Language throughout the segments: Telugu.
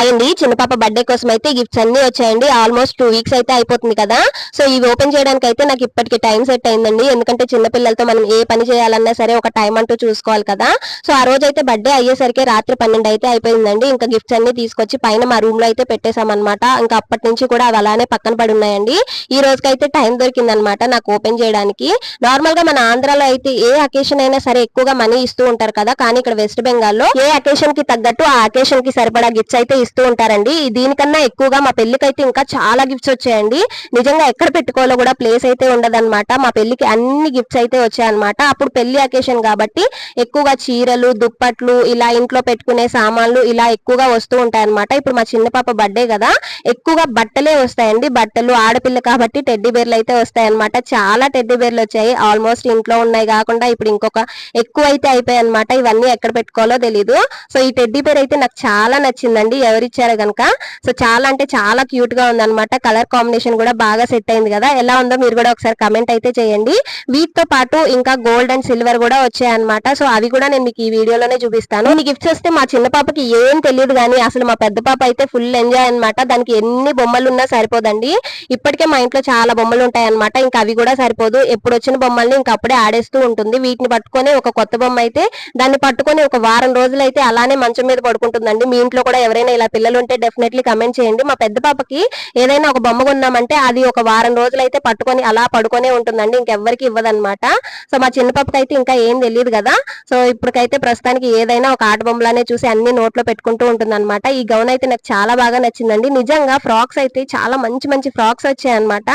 హాయ్ అండి చిన్న పాప బర్త్డే కోసం అయితే గిఫ్ట్స్ అన్ని వచ్చాయండి. ఆల్మోస్ట్ టూ వీక్స్ అయితే అయిపోతుంది కదా. సో ఇవి ఓపెన్ చేయడానికి అయితే నాకు ఇప్పటికి టైం సెట్ అయిందండి. ఎందుకంటే చిన్న పిల్లలతో మనం ఏ పని చేయాలన్నా సరే ఒక టైం అంటూ చూసుకోవాలి కదా. సో ఆ రోజు అయితే బర్త్డే అయ్యేసరికి రాత్రి పన్నెండు అయితే అయిపోయిందండి. ఇంకా గిఫ్ట్స్ అన్ని తీసుకొచ్చి పైన మా రూమ్లో అయితే పెట్టేశామన్నమాట. ఇంకా అప్పటి నుంచి కూడా అవి అలానే పక్కన పడి ఉన్నాయండి. ఈ రోజుకైతే టైం దొరికిందనమాట నాకు ఓపెన్ చేయడానికి. నార్మల్గా మన ఆంధ్రాలో అయితే ఏ అకేషన్ అయినా సరే ఎక్కువగా మనీ ఇస్తూ ఉంటారు కదా. కానీ ఇక్కడ వెస్ట్ బెంగాల్లో ఏ అకేషన్కి తగ్గట్టు ఆ అకేషన్కి సరిపడా గిఫ్ట్స్ అయితే ఇస్తూ ఉంటారండి. దీనికన్నా ఎక్కువగా మా పెళ్ళికి అయితే ఇంకా చాలా గిఫ్ట్స్ వచ్చాయండి. నిజంగా ఎక్కడ పెట్టుకోవాలో కూడా ప్లేస్ అయితే ఉండదన్నమాట. మా పెళ్ళికి అన్ని గిఫ్ట్స్ అయితే వచ్చాయన్నమాట. అప్పుడు పెళ్ళి అకేషన్ కాబట్టి ఎక్కువగా చీరలు దుప్పట్లు ఇలా ఇంట్లో పెట్టుకునే సామాన్లు ఇలా ఎక్కువగా వస్తూ ఉంటాయన్నమాట. ఇప్పుడు మా చిన్న పాప బర్త్డే కదా. ఎక్కువగా బట్టలే వస్తాయండి. బట్టలు ఆడపిల్ల కాబట్టి టెడ్డీ బేర్లు అయితే వస్తాయన్నమాట. చాలా టెడ్డీ బేర్లు వచ్చాయి. ఆల్మోస్ట్ ఇంట్లో ఉన్నాయి కాకుండా ఇప్పుడు ఇంకొక ఎక్కువ అయితే అయిపోయాయి అనమాట ఇవన్నీ ఎక్కడ పెట్టుకోవాలో తెలీదు. సో ఈ టెడ్డీ బేర్ అయితే నాకు చాలా నచ్చిందండి. ఇచ్చారు గనుక. సో చాలా అంటే చాలా క్యూట్గా ఉందన్నమాట. కలర్ కాంబినేషన్ కూడా బాగా సెట్ అయింది కదా. ఎలా ఉందో మీరు కూడా ఒకసారి కమెంట్ అయితే చేయండి. వీటితో పాటు ఇంకా గోల్డ్ అండ్ సిల్వర్ కూడా వచ్చాయన్నమాట. సో అవి కూడా నేను మీకు ఈ వీడియోలోనే చూపిస్తాను. ఈ గిఫ్ట్స్ వస్తే మా చిన్న పాపకి ఏం తెలియదు కానీ అసలు మా పెద్ద పాప అయితే ఫుల్ ఎంజాయ్ అనమాట దానికి ఎన్ని బొమ్మలు ఉన్నా సరిపోదండి. ఇప్పటికే మా ఇంట్లో చాలా బొమ్మలు ఉంటాయన్నమాట. ఇంకా అవి కూడా సరిపోదు. ఎప్పుడు వచ్చిన బొమ్మల్ని ఇంకా అప్పుడే ఆడేస్తూ ఉంటుంది. వీటిని పట్టుకొని ఒక కొత్త బొమ్మ అయితే దాన్ని పట్టుకొని ఒక వారం రోజులు అయితే అలానే మంచం మీద పడుకుంటుందండి. మీ ఇంట్లో కూడా ఎవరైనా ఇలా పిల్లలు ఉంటే డెఫినెట్లీ కమెంట్ చేయండి. మా పెద్ద పాపకి ఏదైనా ఒక బొమ్మ కొన్నామంటే అది ఒక వారం రోజులు అయితే పట్టుకొని అలా పడుకొనే ఉంటుందండి. ఇంకెవ్వరికి ఇవ్వదనమాట సో మా చిన్న పాపకి అయితే ఇంకా ఏం తెలియదు కదా. సో ఇప్పటికైతే ప్రస్తుతానికి ఏదైనా ఒక ఆట బొమ్మలానే చూసి అన్ని నోట్లో పెట్టుకుంటూ ఉంటుందన్నమాట. ఈ గౌన్ అయితే నాకు చాలా బాగా నచ్చిందండి. నిజంగా ఫ్రాక్స్ అయితే చాలా మంచి మంచి ఫ్రాక్స్ వచ్చాయన్నమాట.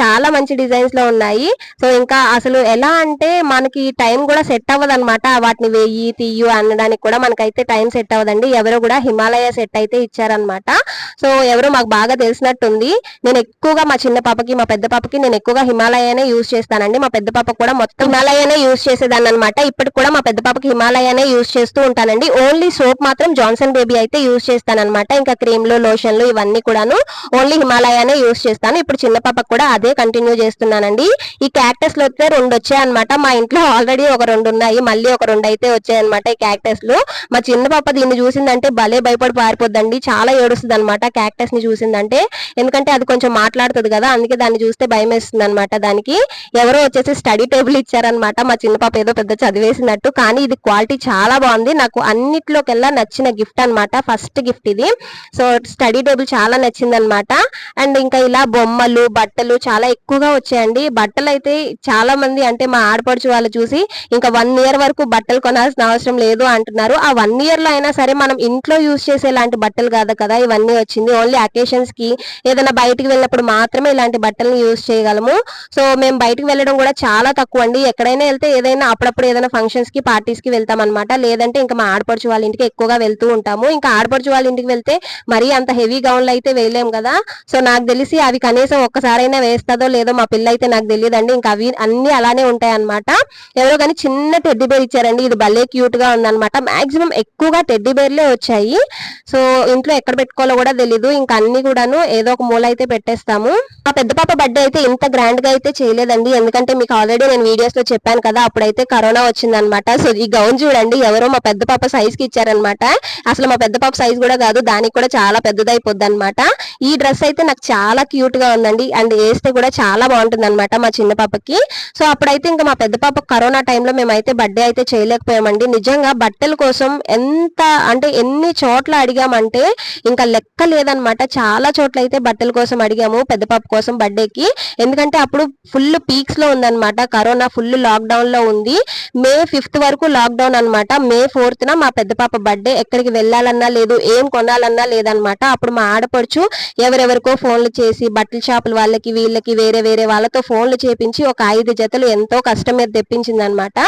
చాలా మంచి డిజైన్స్లో ఉన్నాయి. సో ఇంకా అసలు ఎలా అంటే మనకి టైం కూడా సెట్ అవ్వదు అనమాట వాటిని వెయ్యి తీయు అనడానికి కూడా మనకైతే టైం సెట్ అవ్వదండి. ఎవరో కూడా హిమాలయ సెట్ అయితే ఇచ్చారనమాట సో ఎవరో మాకు బాగా తెలిసినట్టుంది. నేను ఎక్కువగా మా చిన్న పాపకి మా పెద్ద పాపకి నేను ఎక్కువగా హిమాలయనే యూజ్ చేస్తానండి. మా పెద్ద పాప కూడా మొత్తం హిమాలయనే యూజ్ చేసేదాన్ని అనమాట ఇప్పటికి కూడా మా పెద్ద పాపకి హిమాలయనే యూజ్ చేస్తూ ఉంటానండి. ఓన్లీ సోప్ మాత్రం జాన్సన్ బేబీ అయితే యూజ్ చేస్తానన్నమాట. ఇంకా క్రీమ్లు లోషన్లు ఇవన్నీ కూడాను ఓన్లీ హిమాలయానే యూజ్ చేస్తాను. ఇప్పుడు చిన్న పాపకు కూడా అదే కంటిన్యూ చేస్తున్నానండి. ఈ క్యాక్టస్లో అయితే రెండు వచ్చాయి అనమాట మా ఇంట్లో ఆల్రెడీ ఒక రెండు ఉన్నాయి. మళ్ళీ ఒక రెండు అయితే వచ్చాయి అనమాట ఈ క్యాక్టస్లు మా చిన్న పాప దీన్ని చూసిందంటే భలే భయపడి పారిపోద్దండి. చాలా ఏడుస్తుంది అనమాట క్యాక్టస్ని చూసిందంటే. ఎందుకంటే అది కొంచెం మాట్లాడుతుంది కదా అందుకే దాన్ని చూస్తే భయం వేస్తుంది అనమాట దానికి. ఎవరో వచ్చేసి స్టడీ టేబుల్ ఇచ్చారనమాట మా చిన్న పాప ఏదో పెద్ద చదివేసినట్టు. కానీ ఇది క్వాలిటీ చాలా బాగుంది. నాకు అన్నిట్లోకెల్లా నచ్చిన గిఫ్ట్ అన్నమాట. ఫస్ట్ గిఫ్ట్ ఇది. సో స్టడీ టేబుల్ చాలా నచ్చింది అనమాట అండ్ ఇంకా ఇలా బొమ్మలు బట్టలు చాలా ఎక్కువగా వచ్చాయండి. బట్టలు అయితే చాలా మంది అంటే మా ఆడపడుచు వాళ్ళు చూసి ఇంకా వన్ ఇయర్ వరకు బట్టలు కొనాల్సిన అవసరం లేదు అంటున్నారు. ఆ వన్ ఇయర్లో అయినా సరే మనం ఇంట్లో యూజ్ చేసే లాంటి బట్టలు కాదు కదా ఇవన్నీ వచ్చింది. ఓన్లీ అకేషన్స్కి ఏదైనా బయటికి వెళ్ళినప్పుడు మాత్రమే ఇలాంటి బట్టలను యూజ్ చేయగలము. సో మేము బయటికి వెళ్ళడం కూడా చాలా తక్కువ అండి. ఎక్కడైనా వెళ్తే ఏదైనా అప్పుడప్పుడు ఏదైనా ఫంక్షన్స్కి పార్టీస్కి వెళ్తాం అనమాట లేదంటే ఇంకా మా ఆడపడుచు వాళ్ళ ఇంటికి ఎక్కువగా వెళ్తూ ఉంటాము. ఇంకా ఆడపడుచు వాళ్ళ ఇంటికి వెళ్తే మరీ అంత హెవీ గౌన్లు అయితే వేయలేము కదా. సో నాకు తెలిసి అవి కనీసం ఒక్కసారైనా వేస్తుందో లేదో మా పిల్ల అయితే నాకు తెలియదండి. ఇంకా అవి అన్ని అలానే ఉంటాయి అనమాట ఎవరో కానీ చిన్న టెడ్డీ బేర్ ఇచ్చారండి. ఇది భలే క్యూట్గా ఉందన్నమాట. మాక్సిమం ఎక్కువగా టెడ్డీ బేర్లే వచ్చాయి. సో ఇంట్లో ఎక్కడ పెట్టుకోవాలో కూడా తెలీదు. ఇంకా అన్ని కూడాను ఏదో ఒక మూల అయితే పెట్టేస్తాము. ఆ పెద్ద పాప బర్త్డే అయితే ఇంత గ్రాండ్గా అయితే చేయలేదండి. ఎందుకంటే మీకు ఆల్రెడీ నేను వీడియోస్లో చెప్పాను కదా అప్పుడైతే కరోనా వచ్చిందనమాట. సో ఈ గౌన్ చూడండి ఎవరో మా పెద్ద పాప సైజ్కి ఇచ్చారనమాట. అసలు మా పెద్ద పాప సైజ్ కూడా కాదు దానికి కూడా చాలా పెద్దదైపోద్ది అనమాట ఈ డ్రెస్ అయితే నాకు చాలా క్యూట్గా ఉందండి. అండ్ వేస్తే కూడా చాలా బాగుంటుంది అనమాట మా చిన్న పాపకి. సో అప్పుడైతే ఇంకా మా పెద్ద పాప కరోనా టైంలో మేమైతే బర్త్డే అయితే చేయలేకపోయామండి. నిజంగా బట్టల కోసం ఎంత అంటే ఎన్ని చోట్ల అడిగామంటే ఇంకా లెక్క లేదనమాట చాలా చోట్ల అయితే బట్టల కోసం అడిగాము పెద్ద పాప కోసం బర్త్డేకి. ఎందుకంటే అప్పుడు ఫుల్ పీక్స్లో ఉందన్నమాట. కరోనా ఫుల్ లాక్డౌన్లో ఉంది. మే ఫిఫ్త్ వరకు లాక్డౌన్ అన్నమాట. మే ఫోర్త్ న మా పెద్ద పాప బర్త్డే ఎక్కడికి వెళ్ళాలన్నా లేదు ఏం కొనాలన్నా లేదనమాట అప్పుడు మా ఆడపడుచు ఎవరెవరికో ఫోన్లు చేసి బట్టల షాపుల వాళ్ళకి వీళ్ళకి వేరే వేరే వాళ్ళతో ఫోన్లు చేపించి ఒక ఐదు జతలు ఎంతో కష్టం మీద తెప్పించింది అనమాట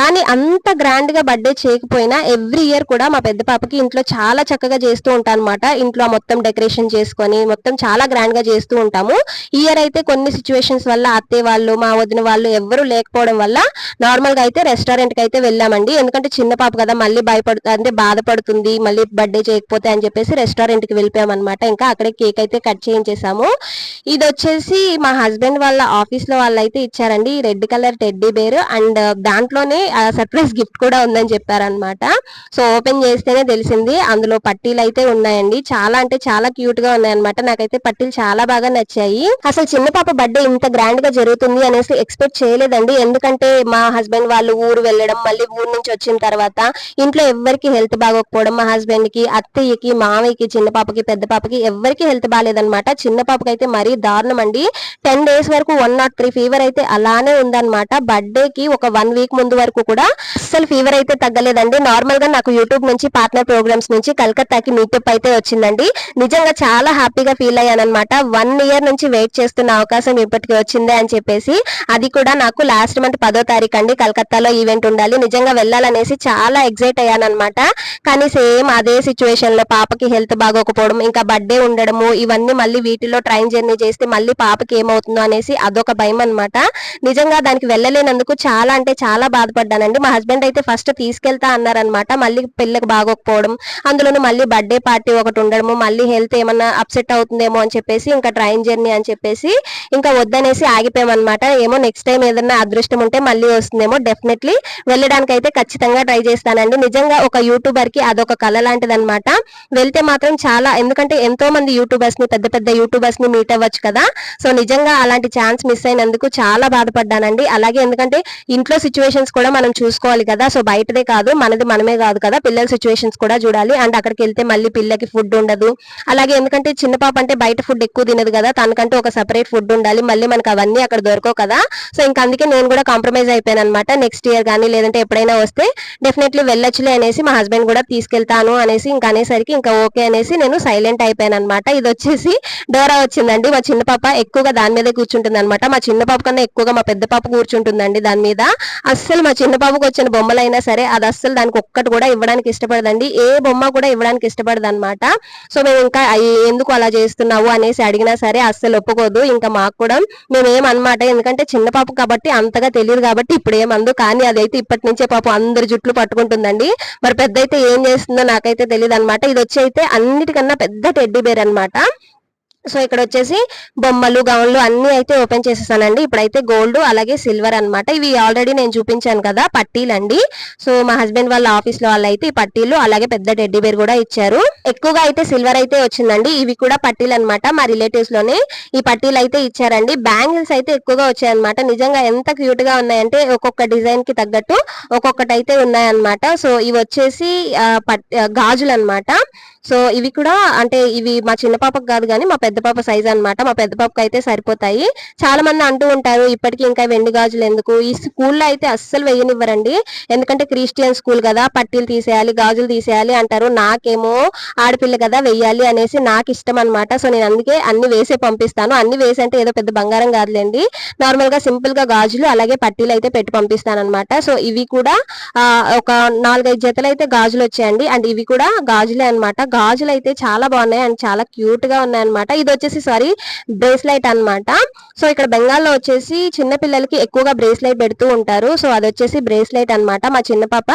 కానీ అంత గ్రాండ్గా బర్త్డే చేయకపోయినా ఎవ్రీ ఇయర్ కూడా మా పెద్ద పాపకి ఇంట్లో చాలా చక్కగా చేస్తూ ఉంటాను అనమాట ఇంట్లో మొత్తం డెకరేషన్ చేసుకొని మొత్తం చాలా గ్రాండ్గా చేస్తూ ఉంటాము. ఇయర్ అయితే కొన్ని సిచ్యువేషన్స్ వల్ల అత్తయ్య వాళ్ళు మా వదిన వాళ్ళు ఎవరు లేకపోవడం వల్ల నార్మల్గా అయితే రెస్టారెంట్కి అయితే వెళ్ళామండి. ఎందుకంటే చిన్న పాప కదా మళ్ళీ భయపడు అంటే బాధపడుతుంది. మళ్ళీ బర్త్డే చేయకపోతే అని చెప్పేసి రెస్టారెంట్కి వెళ్ళిపోయామన్నమాట. ఇంకా అక్కడే కేక్ అయితే కట్ చేయించేసాము. ఇది వచ్చేసి మా హస్బెండ్ వాళ్ళ ఆఫీస్లో వాళ్ళు అయితే ఇచ్చారండి. Red colour teddy bear and దాంట్లోనే సర్ప్రైజ్ గిఫ్ట్ కూడా ఉందని చెప్పారనమాట సో ఓపెన్ చేస్తేనే తెలిసింది. అందులో పట్టీలు అయితే అయితే ఉన్నాయండి. చాలా అంటే చాలా క్యూట్గా ఉన్నాయన్నమాట. నాకైతే పట్టీలు చాలా బాగా నచ్చాయి. అసలు చిన్న పాప బర్త్డే ఇంత గ్రాండ్గా జరుగుతుంది అనేసి ఎక్స్పెక్ట్ చేయలేదండి. ఎందుకంటే మా హస్బెండ్ వాళ్ళు ఊరు వెళ్ళడం మళ్ళీ ఊరు నుంచి వచ్చిన తర్వాత ఇంట్లో ఎవరికి హెల్త్ బాగోకపోవడం మా హస్బెండ్కి అత్తయ్యకి మామయ్యకి చిన్న పాపకి పెద్ద పాపకి ఎవరికి హెల్త్ బాగాలేదనమాట చిన్న పాపకి అయితే మరీ దారుణం అండి. టెన్ డేస్ వరకు వన్ నాట్ త్రీ ఫీవర్ అయితే అలానే ఉందన్నమాట. బర్త్డే కి ఒక వన్ వీక్ ముందు వరకు కూడా అసలు ఫీవర్ అయితే తగ్గలేదండి. నార్మల్గా నాకు యూట్యూబ్ నుంచి పార్ట్నర్ ప్రోగ్రామ్స్ నుంచి కలకత్తాకి మీటప్ అయితే వచ్చిందండి. నిజంగా చాలా హ్యాపీగా ఫీల్ అయ్యాను అనమాట వన్ ఇయర్ నుంచి వెయిట్ చేస్తున్న అవకాశం ఇప్పటికి వచ్చింది అని చెప్పేసి. అది కూడా నాకు లాస్ట్ మంత్ పదో తారీఖు అండి కలకత్తాలో ఈవెంట్ ఉండాలి. నిజంగా వెళ్ళాలనేసి చాలా ఎగ్జైట్ అయ్యానమాట కానీ సేమ్ అదే సిచ్యువేషన్లో పాపకి హెల్త్ బాగోకపోవడం ఇంకా బర్త్డే ఉండడము ఇవన్నీ మళ్ళీ వీటిలో ట్రైన్ జర్నీ చేస్తే మళ్ళీ పాపకి ఏమవుతుందో అనేసి అదొక భయం అనమాట నిజంగా దానికి వెళ్ళలేనందుకు చాలా అంటే చాలా బాధపడ్డానండి. మా హస్బెండ్ అయితే ఫస్ట్ తీసుకెళ్తా అన్నారనమాట మళ్ళీ పిల్లకి బాగోకపోవడం అందులోనూ మళ్ళీ బర్త్డే పార్టీ ఒకటి ఉండడము మళ్ళీ హెల్త్ ఏమన్నా అప్సెట్ అవుతుందేమో అని చెప్పేసి ఇంకా ట్రైన్ జర్నీ అని చెప్పేసి ఇంకా వద్దనేసి ఆగిపోయామన్నమాట. ఏమో నెక్స్ట్ టైం ఏదన్నా అదృష్టం ఉంటే మళ్ళీ వస్తుందేమో డెఫినెట్లీ వెళ్ళడానికి అయితే ఖచ్చితంగా ట్రై చేస్తానండి. నిజంగా ఒక యూట్యూబర్కి అదొక కళ లాంటిది అనమాట వెళ్తే మాత్రం చాలా ఎందుకంటే ఎంతో మంది యూట్యూబర్స్ని పెద్ద పెద్ద యూట్యూబర్స్ని మీట్ అవ్వచ్చు కదా. సో నిజంగా అలాంటి ఛాన్స్ మిస్ అయినందుకు చాలా బాధపడ్డానండి. అలాగే ఎందుకంటే ఇంట్లో సిచ్యువేషన్స్ కూడా మనం చూసుకోవాలి కదా. సో బయటదే కాదు మనది మనమే కాదు కదా. పిల్లల సిచ్యువేషన్స్ కూడా చూడాలి. అండ్ అక్కడికి వెళ్తే మళ్ళీ పిల్లకి ఫుడ్ ఉండదు. అలాగే ఎందుకంటే చిన్న పాప అంటే బయట ఫుడ్ ఎక్కువ తినదు కదా తనకంటే ఒక సపరేట్ ఫుడ్ ఉండాలి. మళ్ళీ మనకు అవన్నీ అక్కడ దొరకవు కదా. సో ఇంకా అందుకే నేను కూడా కాంప్రమైజ్ అయిపోయాను అనమాట నెక్స్ట్ ఇయర్ కానీ లేదంటే ఎప్పుడైనా వస్తే డెఫినెట్లీ వెళ్ళొచ్చులే అనేసి మా హస్బెండ్ కూడా తీసుకెళ్తాను అనేసి ఇంకా అనేసరికి ఇంకా ఓకే అనేసి నేను సైలెంట్ అయిపోయాను అనమాట ఇది వచ్చేసి డోరా వచ్చిందండి. మా చిన్న పాప ఎక్కువగా దాని మీదే కూర్చుంటుంది అనమాట మా చిన్న పాప కన్నా ఎక్కువగా మా పెద్ద పాప కూర్చుంటుందండి దాని మీద. అస్సలు మా చిన్న పాపకు వచ్చిన బొమ్మలైనా సరే అది అస్సలు దానికి ఒక్కటి కూడా ఇవ్వడానికి ఇష్టపడదండి. ఏ బొమ్మ కూడా ఇవ్వడానికి ఇష్టపడదు. అనమాట సో మేము ఇంకా ఎందుకు అలా చేస్తున్నావు అనేసి అడిగినా సరే అస్సలు ఒప్పుకోదు. ఇంకా మాకు కూడా మేమేం అనమాట ఎందుకంటే చిన్న పాప కాబట్టి అంతగా తెలియదు కాబట్టి ఇప్పుడు ఏమందు కానీ అదైతే ఇప్పటి నుంచే పాపం అందరి జుట్లు పట్టుకుంటుందండి. మరి పెద్ద అయితే ఏం చేస్తుందో నాకైతే తెలియదు అనమాట ఇది వచ్చి అయితే అన్నిటికన్నా పెద్ద టెడ్డీ బేర్ అన్నమాట. సో ఇక్కడ వచ్చేసి బొమ్మలు గౌన్లు అన్ని అయితే ఓపెన్ చేసేసానండి. ఇప్పుడైతే గోల్డ్ అలాగే సిల్వర్ అన్నమాట. ఇవి ఆల్రెడీ నేను చూపించాను కదా పట్టీలండి. సో మా హస్బెండ్ వాళ్ళ ఆఫీస్లో వాళ్ళు అయితే ఈ పట్టీలు అలాగే పెద్ద టెడ్డీ బేర్ కూడా ఇచ్చారు. ఎక్కువగా అయితే సిల్వర్ అయితే వచ్చిందండి. ఇవి కూడా పట్టీలు అనమాట మా రిలేటివ్స్లోనే ఈ పట్టీలు అయితే ఇచ్చారండి. బ్యాంగిల్స్ అయితే ఎక్కువగా వచ్చాయన్నమాట. నిజంగా ఎంత క్యూట్గా ఉన్నాయంటే ఒక్కొక్క డిజైన్కి తగ్గట్టు ఒక్కొక్కటి అయితే ఉన్నాయన్నమాట. సో ఇవి వచ్చేసి పట్- గాజులు అనమాట సో ఇవి కూడా అంటే ఇవి మా చిన్న పాపకు కాదు కానీ మా పెద్ద పాప సైజ్ అన్నమాట. మా పెద్ద పాపకి అయితే సరిపోతాయి. చాలా మంది అంటూ ఉంటారు ఇప్పటికీ ఇంకా వెండి గాజులు ఎందుకు? ఈ స్కూల్లో అయితే అస్సలు వేయనివ్వరండి. ఎందుకంటే క్రిస్టియన్ స్కూల్ కదా పట్టీలు తీసేయాలి గాజులు తీసేయాలి అంటారు. నాకేమో ఆడపిల్ల కదా వెయ్యాలి అనేసి నాకు ఇష్టం అన్నమాట. సో నేను అందుకే అన్ని వేసే పంపిస్తాను. అన్ని వేసి అంటే ఏదో పెద్ద బంగారం కాదులేండి. నార్మల్గా సింపుల్గా గాజులు అలాగే పట్టీలు అయితే పెట్టి పంపిస్తాను అనమాట సో ఇవి కూడా ఒక నాలుగైదు జతలు అయితే గాజులు వచ్చాయండి. అండ్ ఇవి కూడా గాజులే అన్నమాట. గాజులు అయితే చాలా బాగున్నాయి. అండ్ చాలా క్యూట్గా ఉన్నాయి అనమాట ఇది వచ్చేసి సారీ బ్రేస్లైట్ అన్నమాట. సో ఇక్కడ బెంగాల్లో వచ్చేసి చిన్న పిల్లలకి ఎక్కువగా బ్రేస్లైట్ పెడుతూ ఉంటారు. సో అది వచ్చేసి బ్రేస్లైట్ అన్నమాట. మా చిన్న పాప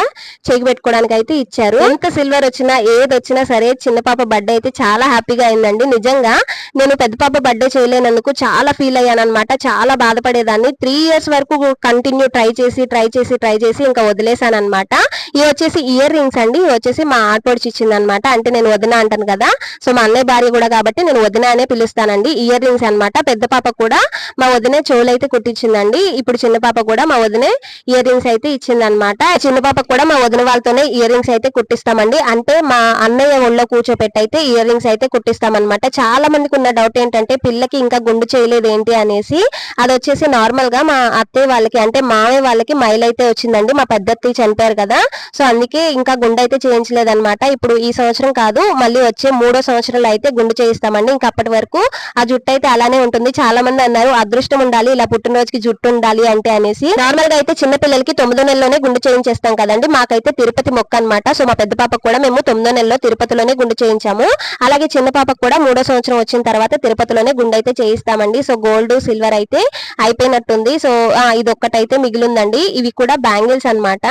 చెయ్యి పెట్టుకోవడానికి అయితే ఇచ్చారు. ఎంత సిల్వర్ వచ్చినా ఏది వచ్చినా సరే చిన్న పాప బర్త్డే అయితే చాలా హ్యాపీగా అయిందండి. నిజంగా నేను పెద్ద పాప బర్త్డే చేయలేనందుకు చాలా ఫీల్ అయ్యాను అనమాట చాలా బాధపడేదాన్ని. త్రీ ఇయర్స్ వరకు కంటిన్యూ ట్రై చేసి ట్రై చేసి ట్రై చేసి ఇంకా వదిలేసాను అనమాట ఇవి వచ్చేసి ఇయర్ రింగ్స్ అండి. ఇవి వచ్చేసి మా ఆడపడిచి ఇచ్చింది అనమాట అంటే నేను వదిన అంటాను కదా. సో మా అన్నయ్య భార్య కూడా కాబట్టి నేను వదిన అని పిలుస్తానండి. ఇయర్ రింగ్స్ అన్నమాట పెద్ద పాప కూడా మా వదినే చెవులు అయితే కుట్టించిందండి. ఇప్పుడు చిన్న పాప కూడా మా వదినే ఇయర్ రింగ్స్ అయితే ఇచ్చిందనమాట చిన్న పాప కూడా మా వదిన వాళ్ళతోనే ఇయర్ రింగ్స్ అయితే కుట్టిస్తామండి. అంటే మా అన్నయ్య ఒళ్ళో కూర్చోపెట్టి అయితే ఇయర్ రింగ్స్ అయితే కుట్టిస్తామన్నమాట. చాలా మందికి ఉన్న డౌట్ ఏంటంటే పిల్లకి ఇంకా గుండు చేయలేదు ఏంటి అనేసి. అది వచ్చేసి నార్మల్గా మా అత్తయ్య వాళ్ళకి అంటే మావే వాళ్ళకి మైల్ అయితే వచ్చిందండి. మా పెద్ద అత్తయ్య చనిపోయారు కదా. సో అందుకే ఇంకా గుండె అయితే చేయించలేదన్నమాట. ఇప్పుడు ఈ సంవత్సరం కాదు మళ్ళీ వచ్చే మూడో సంవత్సరాలు అయితే గుండు చేయిస్తామండి. ఇంకా అప్పటి వరకు ఆ జుట్టు అయితే అలానే ఉంటుంది. చాలా మంది అన్నారు అదృష్టం ఉండాలి ఇలా పుట్టినరోజుకి జుట్టు ఉండాలి అంటే అనేసి. నార్మల్గా అయితే చిన్న పిల్లలకి తొమ్మిదో నెలలోనే గుండు చేయించేస్తాం కదండి. మాకైతే తిరుపతి మొక్క అన్నమాట. సో మా పెద్ద పాపకు కూడా మేము తొమ్మిదో నెలలో తిరుపతిలోనే గుండు చేయించాము. అలాగే చిన్న పాపకు కూడా మూడో సంవత్సరం వచ్చిన తర్వాత తిరుపతిలోనే గుండు అయితే చేయిస్తామండి. సో గోల్డ్ సిల్వర్ అయితే అయిపోయినట్టుంది. సో ఇది ఒక్కటైతే మిగిలిందండి. ఇవి కూడా బ్యాంగిల్స్ అన్నమాట.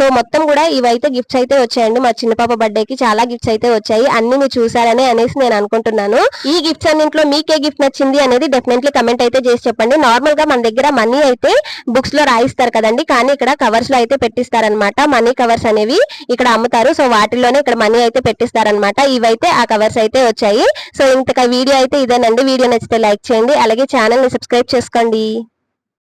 సో మొత్తం కూడా ఇవైతే గిఫ్ట్స్ అయితే వచ్చాయండి. మా చిన్న పాప బర్త్డే కి చాలా గిఫ్ట్స్ అయితే వచ్చాయి. అన్ని మీరు చూసారని అనేసి నేను అనుకుంటున్నాను. ఈ గిఫ్ట్స్ అన్నింటిలో మీకే గిఫ్ట్ నచ్చింది అనేది డెఫినెట్లీ కమెంట్ అయితే చేసి చెప్పండి. నార్మల్గా మన దగ్గర మనీ అయితే బుక్స్లో రాయిస్తారు కదండి. కానీ ఇక్కడ కవర్స్లో అయితే పెట్టిస్తారనమాట మనీ కవర్స్ అనేవి ఇక్కడ అమ్ముతారు. సో వాటిలోనే ఇక్కడ మనీ అయితే పెట్టిస్తారనమాట ఇవైతే ఆ కవర్స్ అయితే వచ్చాయి. సో ఇంతక వీడియో అయితే ఇదేనండి. వీడియో నచ్చితే లైక్ చేయండి. అలాగే ఛానల్ని సబ్స్క్రైబ్ చేసుకోండి.